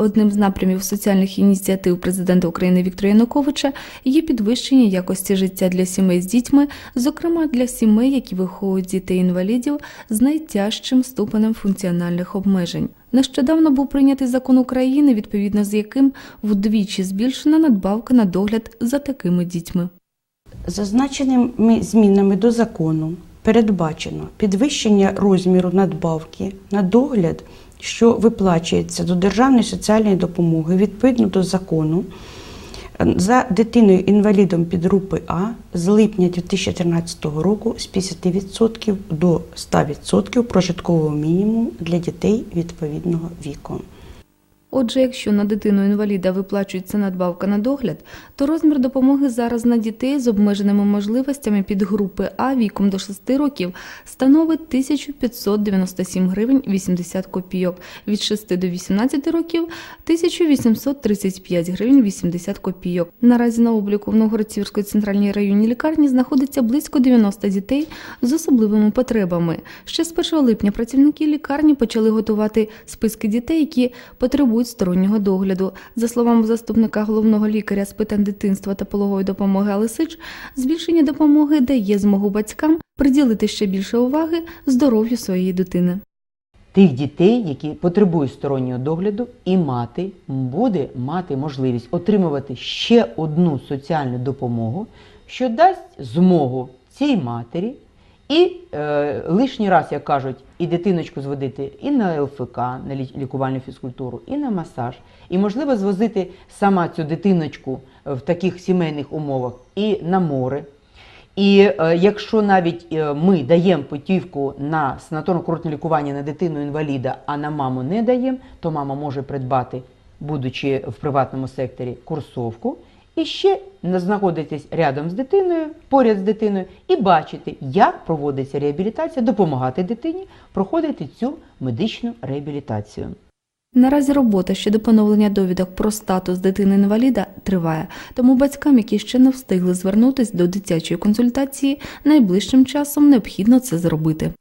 Одним з напрямів соціальних ініціатив президента України Віктора Януковича є підвищення якості життя для сімей з дітьми, зокрема для сімей, які виховують дітей-інвалідів з найтяжчим ступенем функціональних обмежень. Нещодавно був прийнятий закон України, відповідно з яким вдвічі збільшена надбавка на догляд за такими дітьми. Зазначеними змінами до закону передбачено підвищення розміру надбавки на догляд, що виплачується до державної соціальної допомоги відповідно до закону за дитиною інвалідом підгрупи А з липня 2013 року з 50% до 100% прожиткового мінімуму для дітей відповідного віку. Отже, якщо на дитину інваліда виплачується надбавка на догляд, то розмір допомоги зараз на дітей з обмеженими можливостями під групи А віком до 6 років становить 1597 гривень 80 копійок, від 6 до 18 років 1835 гривень 80 копійок. Наразі на обліку в Новгород-Сіверської центральній районній лікарні знаходиться близько 90 дітей з особливими потребами. Ще з 1 липня працівники лікарні почали готувати списки дітей, які потребують стороннього догляду. За словами заступника головного лікаря з питань дитинства та пологової допомоги Алисич, збільшення допомоги дає змогу батькам приділити ще більше уваги здоров'ю своєї дитини. тих дітей, які потребують стороннього догляду, і мати буде мати можливість отримувати ще одну соціальну допомогу, що дасть змогу цій матері і е, лишній раз, як кажуть, і дитиночку зводити і на ЛФК, на лікувальну фізкультуру, і на масаж, і можливо звозити сама цю дитиночку в таких сімейних умовах і на море. І е, якщо навіть е, ми даємо путівку на санаторно-курортне лікування на дитину інваліда, а на маму не даємо, то мама може придбати, будучи в приватному секторі, курсовку, і ще знаходитись рядом з дитиною, поряд з дитиною, і бачити, як проводиться реабілітація, допомагати дитині проходити цю медичну реабілітацію. Наразі робота щодо поновлення довідок про статус дитини-інваліда триває, тому батькам, які ще не встигли звернутися до дитячої консультації, найближчим часом необхідно це зробити.